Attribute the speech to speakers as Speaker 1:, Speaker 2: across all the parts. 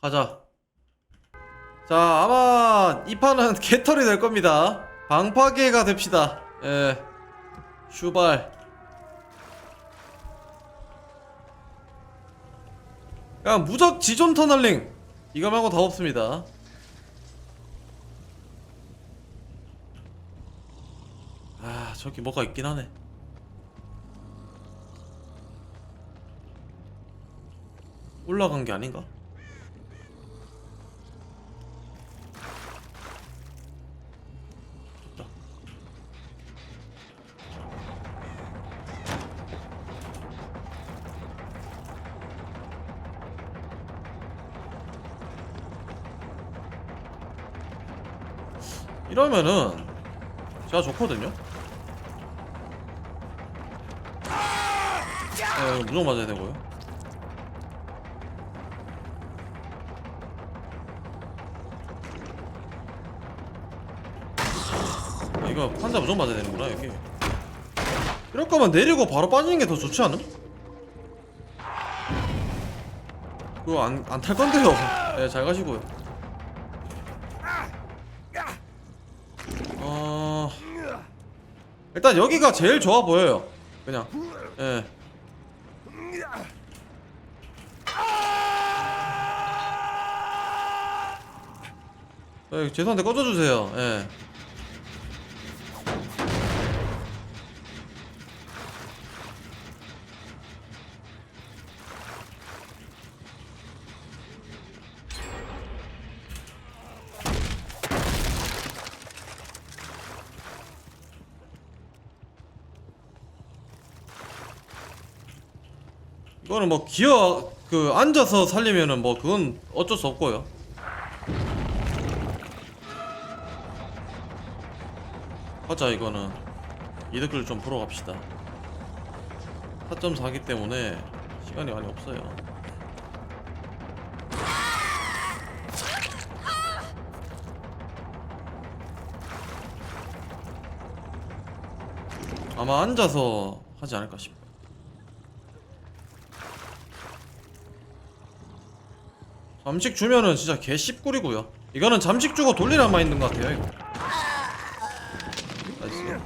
Speaker 1: 가자. 자, 아마 이 판은 개털이 될 겁니다. 방파개가 됩시다. 예. 슈발. 그냥 무적 지존 터널링. 이거 말고 더 없습니다. 아, 저기 뭐가 있긴 하네. 올라간 게 아닌가? 이러면은 제가 좋거든요. 네, 무조건 맞아야 되고요. 아, 이거 판자 무조건 맞아야 되는구나 여기. 이럴 거면 내리고 바로 빠지는 게 더 좋지 않음? 그거 안 안 탈 건데요. 네, 잘 가시고요. 일단 여기가 제일 좋아 보여요. 그냥 예. 예, 죄송한데 꺼져주세요. 예. 이거는 뭐 기어 그 앉아서 살리면은 뭐 그건 어쩔 수 없고요. 가자 이거는 이득을 좀 보러 갑시다. 4.4기 때문에 시간이 많이 없어요. 아마 앉아서 하지 않을까 싶어. 잠식 주면은 진짜 개 씹꿀이고요. 이거는 잠식 주고 돌리라만 있는 것 같아요. 이거. 나이스.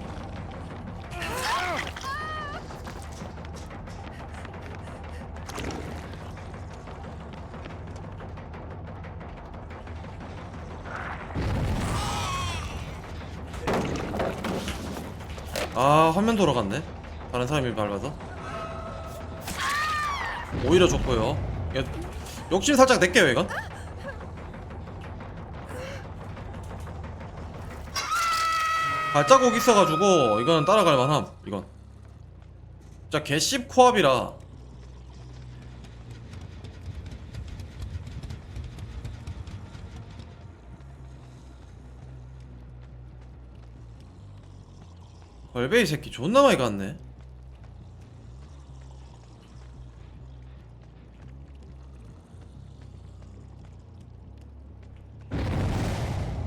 Speaker 1: 아 화면 돌아갔네. 다른 사람이 밟아서. 오히려 좋고요. 욕심 살짝 낼게요 이건. 발자국 있어가지고 이거는 따라갈 만함 이건. 진짜 개씹 코앞이라. 걸베이 새끼 존나 많이 갔네.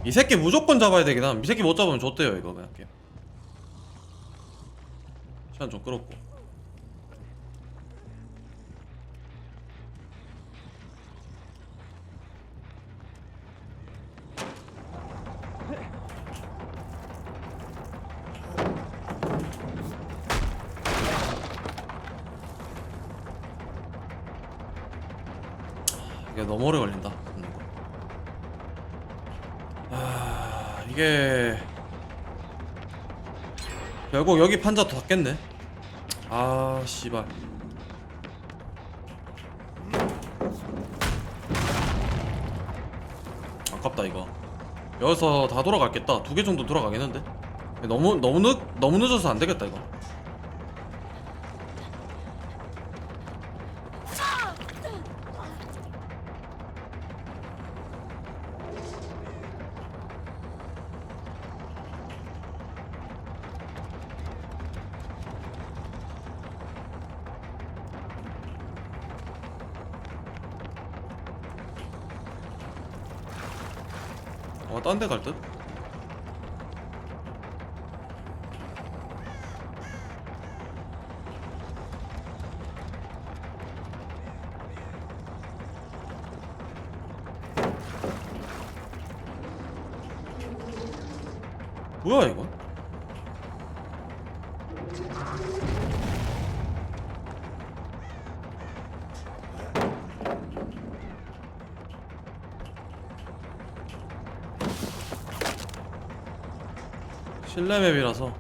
Speaker 1: 이 새끼 무조건 잡아야 되긴 함. 이 새끼 못 잡으면 좆대요 이거 그냥. 게임. 시간 좀 끌었고. 이게 너무 오래 걸린다. 이게 결국 여기 판자 닫겠네. 아 씨발. 아깝다 이거. 여기서 다 돌아갔겠다. 두 개 정도 돌아가겠는데. 너무 너무 늦 너무 늦어서 안 되겠다 이거. 어, 딴데 갈 듯? 실내 맵이라서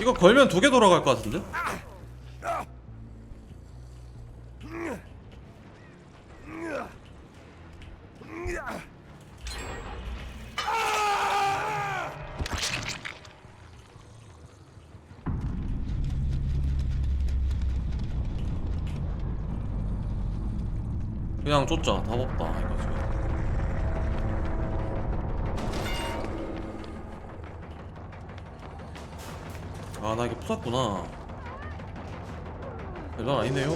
Speaker 1: 이거 걸면 두 개 돌아갈 것 같은데? 그냥 쫓자. 답 없다 이거 지금. 아나 이게 부쉈구나. 별난 아니네요.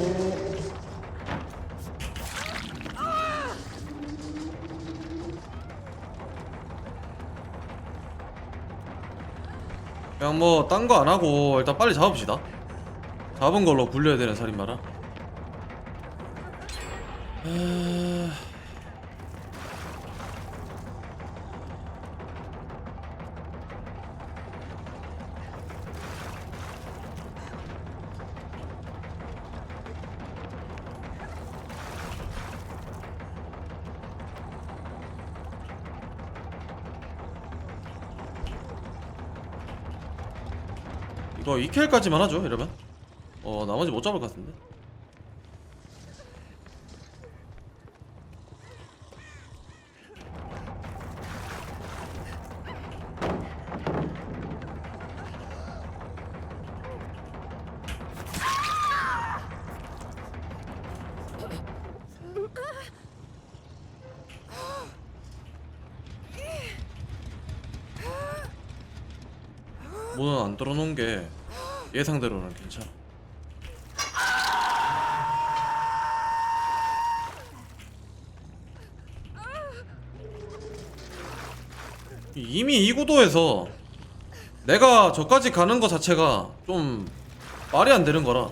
Speaker 1: 그냥 뭐 딴 거 안 하고 일단 빨리 잡읍시다. 잡은 걸로 굴려야 되는 살인마라. 에... 이거 2킬까지만 하죠 이러면? 어 나머지 못 잡을 것 같은데 예상대로는 괜찮아. 이미 이 구도에서 내가 저까지 가는 거 자체가 좀 말이 안 되는 거라.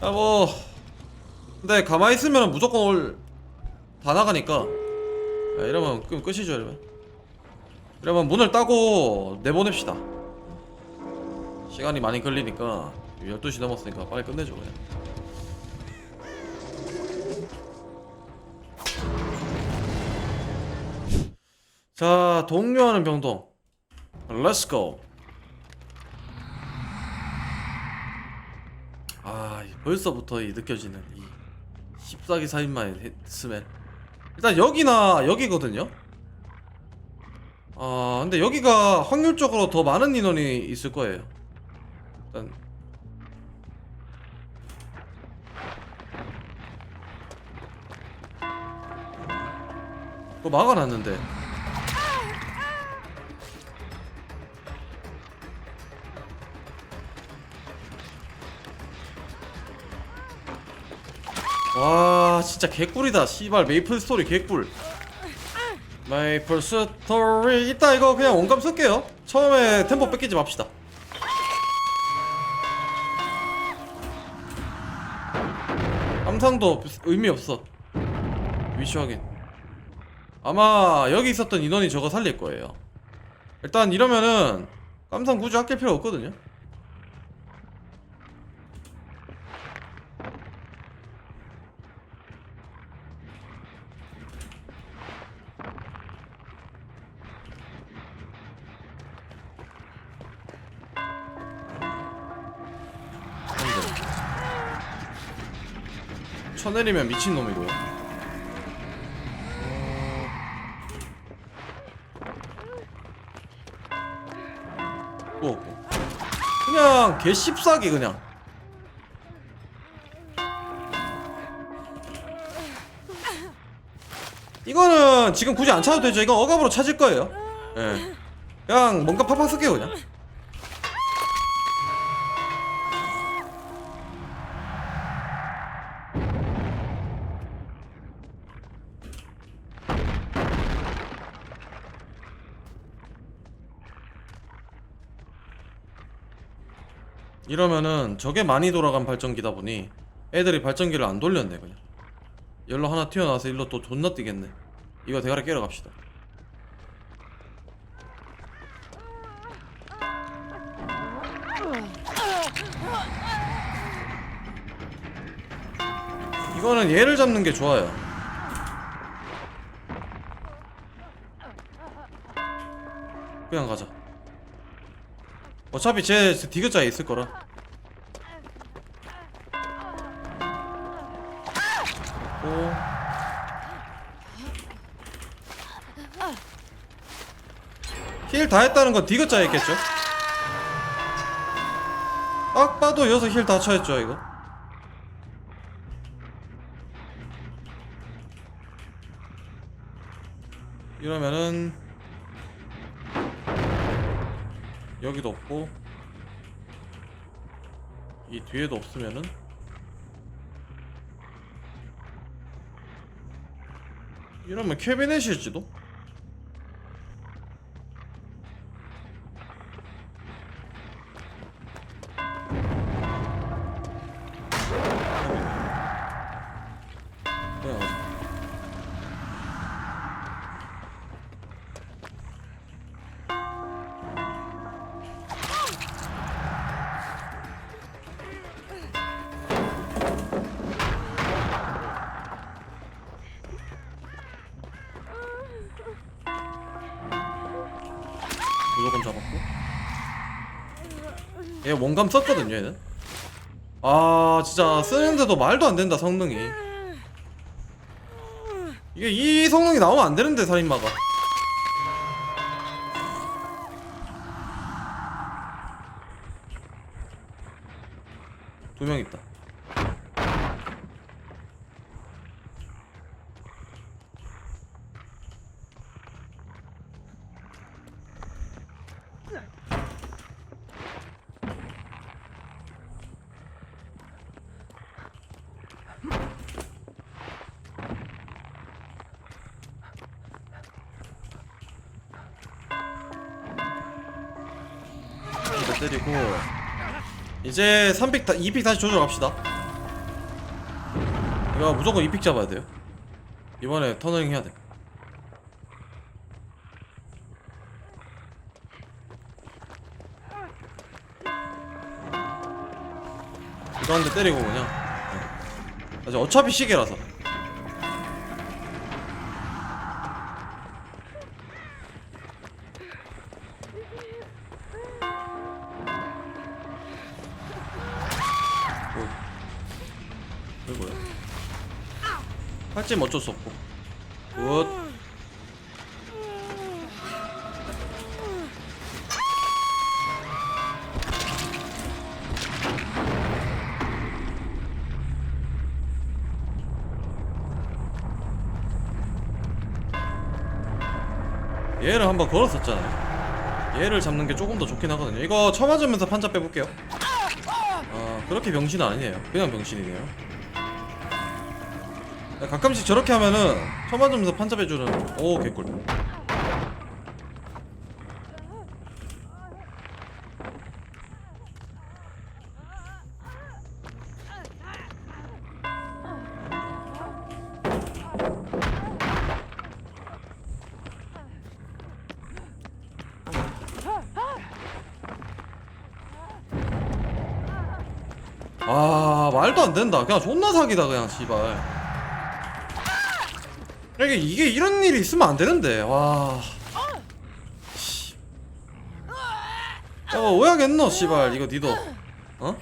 Speaker 1: 아 뭐, 근데 가만히 있으면 무조건 올 다 나가니까. 아, 이러면 끝- 끝이죠 이러면. 이러면 문을 따고 내보냅시다 시간이 많이 걸리니까 12시 넘었으니까 빨리 끝내줘 그냥. 자 동료하는 병동. 렛츠고 아 이- 벌써부터 이 느껴지는 이 씹사기 살인마의 해- 스멜 일단 여기나 여기거든요? 아 근데 여기가 확률적으로 더 많은 인원이 있을 거예요 일단 그거 막아놨는데. 와 진짜 개꿀이다. 씨발 메이플 스토리 개꿀. 메이플 스토리. 이따 이거 그냥 원감 쓸게요. 처음에 템포 뺏기지 맙시다 함상도 의미 없어. 위치 확인. 아마 여기 있었던 인원이 저거 살릴 거예요. 일단 이러면은 깜상 굳이 아낄 필요 없거든요 쳐내리면 미친놈이고요. 또 없고 그냥 개 씹싸기 그냥. 이거는 지금 굳이 안 찾아도 되죠. 이거 억압으로 찾을 거예요. 예. 그냥 뭔가 팍팍 쓸게요 그냥 이러면은 저게 많이 돌아간 발전기다 보니 애들이 발전기를 안 돌렸네 그냥. 열로 하나 튀어나와서 일로 또 존나 뛰겠네. 이거 대가리 깨러 갑시다. 이거는 얘를 잡는 게 좋아요. 그냥 가자 어차피 제 디귿자에 있을 거라 오. 힐 다 했다는 건 디귿자에 있겠죠? 딱 봐도 여기서 힐 다 쳐했죠 이거 이러면은 여기도 없고 이 뒤에도 없으면은 이러면 캐비넷일지도? 얘 원감 썼거든요 얘는. 아 진짜 쓰는데도 말도 안 된다 성능이. 이게 이 성능이 나오면 안 되는데 살인마가 때리고 이제 3픽 다 2픽 다시 조절합시다. 이거 무조건 2픽 잡아야 돼요. 이번에 터너링 해야 돼. 이거 한 대 때리고 그냥. 네. 어차피 시계라서 팔찌 어쩔 수 없고. 굿. 얘를 한번 걸었었잖아요. 얘를 잡는 게 조금 더 좋긴 하거든요. 이거 쳐맞으면서 판자 빼볼게요. 아 그렇게 병신 은 아니에요. 그냥 병신이네요 야, 가끔씩 저렇게 하면은 쳐맞으면서 판자 빼주는 오 개꿀. 아 말도 안 된다. 그냥 존나 사기다 그냥 씨발 이게 이게 이런 일이 있으면 안 되는데 와. 씨. 야 오야겠노 씨발 이거 니도. 어?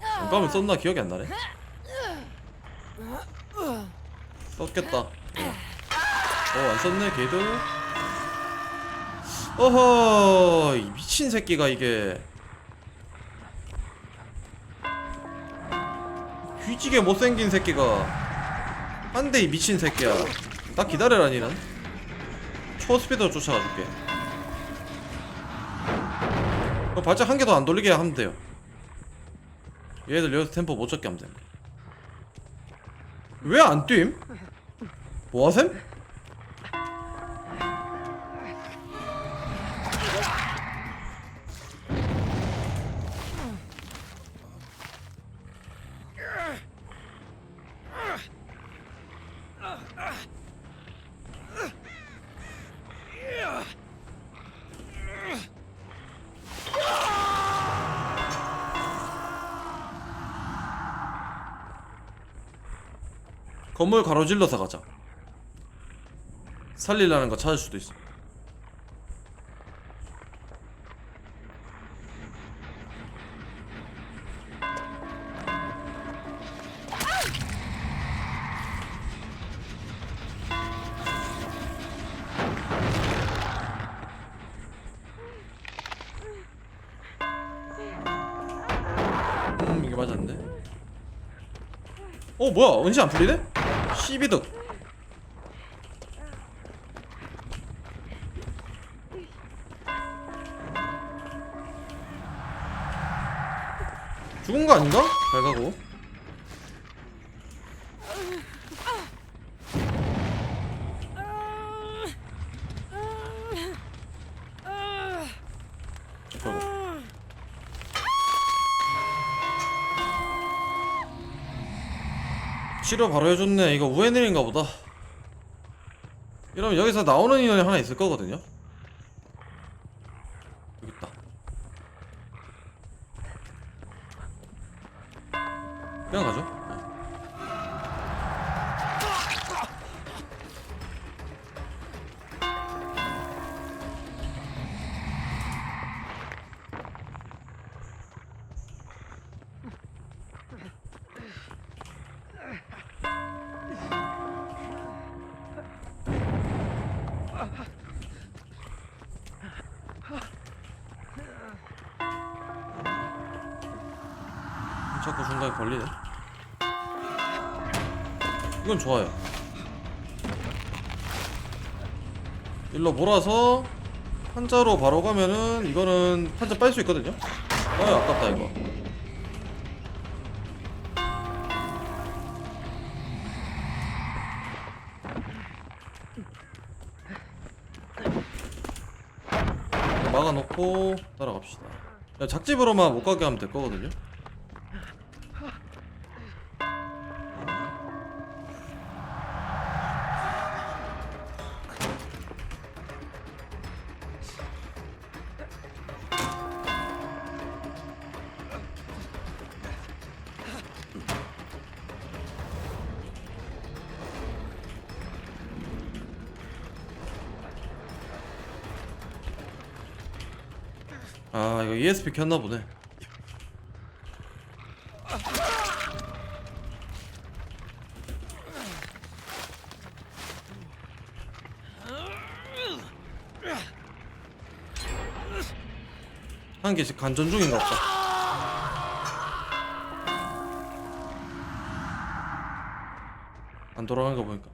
Speaker 1: 잠깐만 썼나? 기억이 안 나네. 썼겠다. 어안 썼네 걔들. 어허 이 미친 새끼가 이게 뒤지게 못생긴 새끼가 한대 이 미친 새끼야. 딱 기다려라 니는. 초스피드로 쫓아가줄게. 그 발작 한개 더 안 돌리게 하면 돼요. 얘들 여기서 템포 못 잡게 하면 돼왜안 뛴? 뭐하셈? 건물 가로질러서 가자. 살리려는 거 찾을 수도 있어. 음 이게 맞았네. 어 뭐야? 은신 안 풀리네? 12득 죽은 거 아닌가? 잘 가고. 치료 바로 해줬네. 이거 우에늘인가 보다. 이러면 여기서 나오는 인원이 하나 있을 거거든요 자꾸 중간에 걸리네. 이건 좋아요. 일로 몰아서 한자로 바로 가면은 이거는 한자 빨 수 있거든요. 아 아깝다 이거. 막아놓고 따라갑시다. 작집으로만 못 가게 하면 될 거거든요 ESP 켰나 보네. 한 개씩 간전 중인가 보다. 안 돌아가는 거 보니까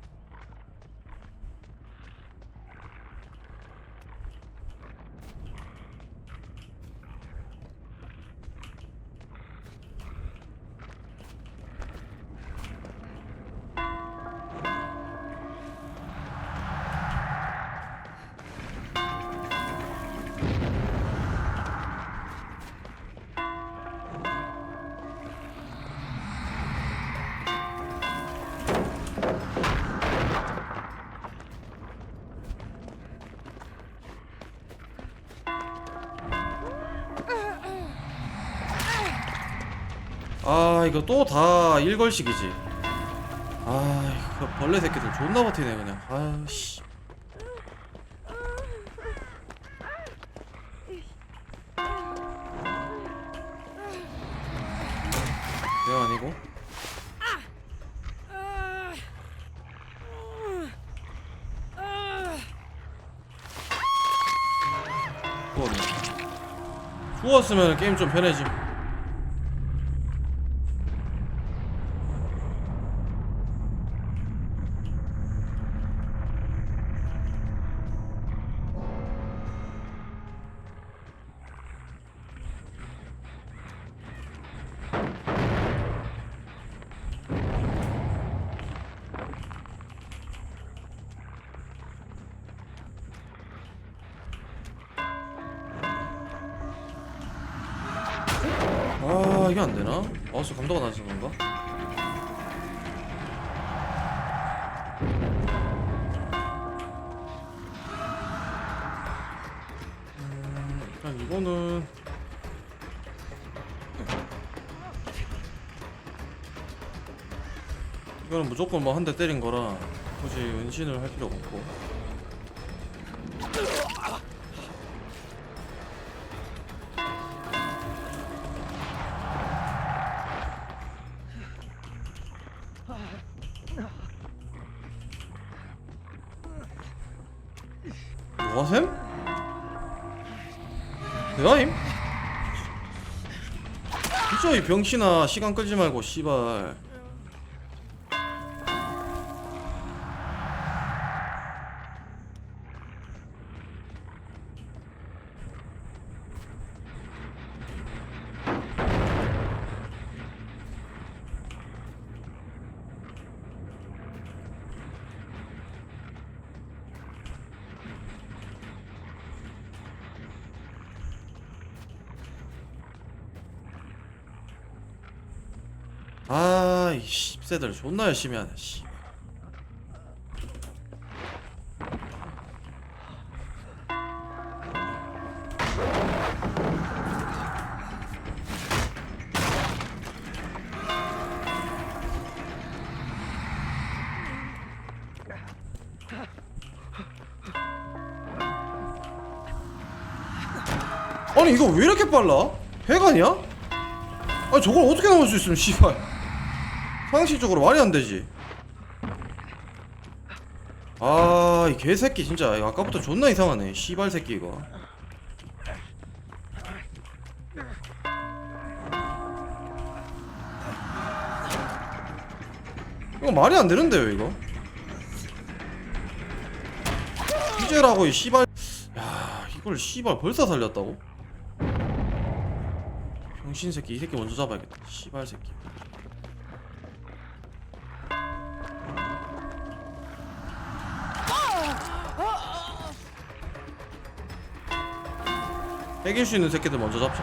Speaker 1: 아 이거 또 다 일걸식이지. 아 이거 벌레 새끼들 존나 버티네 그냥. 아씨. 내가 아니고? 죽었으면 게임 좀 편해짐 아 이게 안 되나? 마우스 감도가 낮아서 그런가? 음, 일단 이거는 이거는 무조건 뭐 한 대 때린 거라 굳이 은신을 할 필요가 없고 뭐하셈? 내가임? 진짜 이 병신아 시간 끌지 말고 씨발 아 이 씹새들 존나 열심히 하네 씨. 아니 이거 왜 이렇게 빨라? 해가냐? 아니 저걸 어떻게 넘을 수 있음 씨발 상식적으로 말이 안 되지. 아, 이 개새끼 진짜 아까부터 존나 이상하네. 씨발 새끼 이거. 이거 말이 안 되는데요, 이거. 휴재라고 이 씨발. 야, 이걸 씨발 벌써 살렸다고? 병신 새끼 이 새끼 먼저 잡아야겠다. 씨발 새끼. 이길 수 있는 새끼들 먼저 잡자.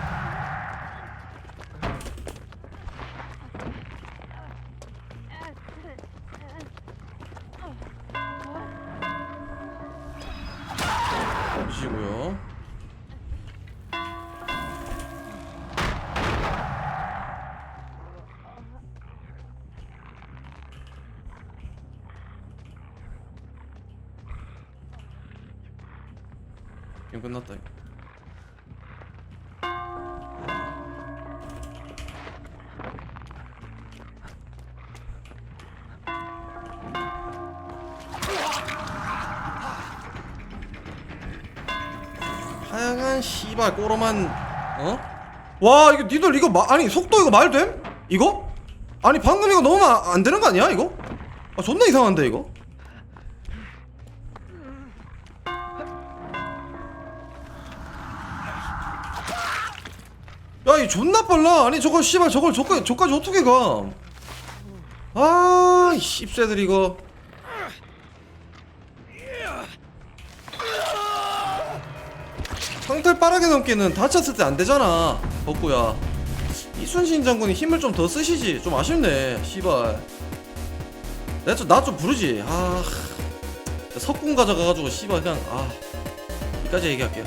Speaker 1: 게임 끝났다. 씨발 꼬로만 어? 와 이거 니들 이거 마, 아니 속도 이거 말됨? 이거? 아니 방금 이거 너무 아- 안 되는 거 아니야 이거? 아 존나 이상한데 이거? 야 이 존나 빨라 아니 저걸 씨발 저걸 저까지 저까지 어떻게 가? 아 이 씹새들 이거 상태를 빠르게 넘기는 다쳤을 때 안 되잖아 덕구야 이순신 장군이 힘을 좀 더 쓰시지 좀 아쉽네 씨발 내가 좀 나 좀 부르지 아 석궁 가져가가지고 씨발 그냥 아 여기까지 얘기할게요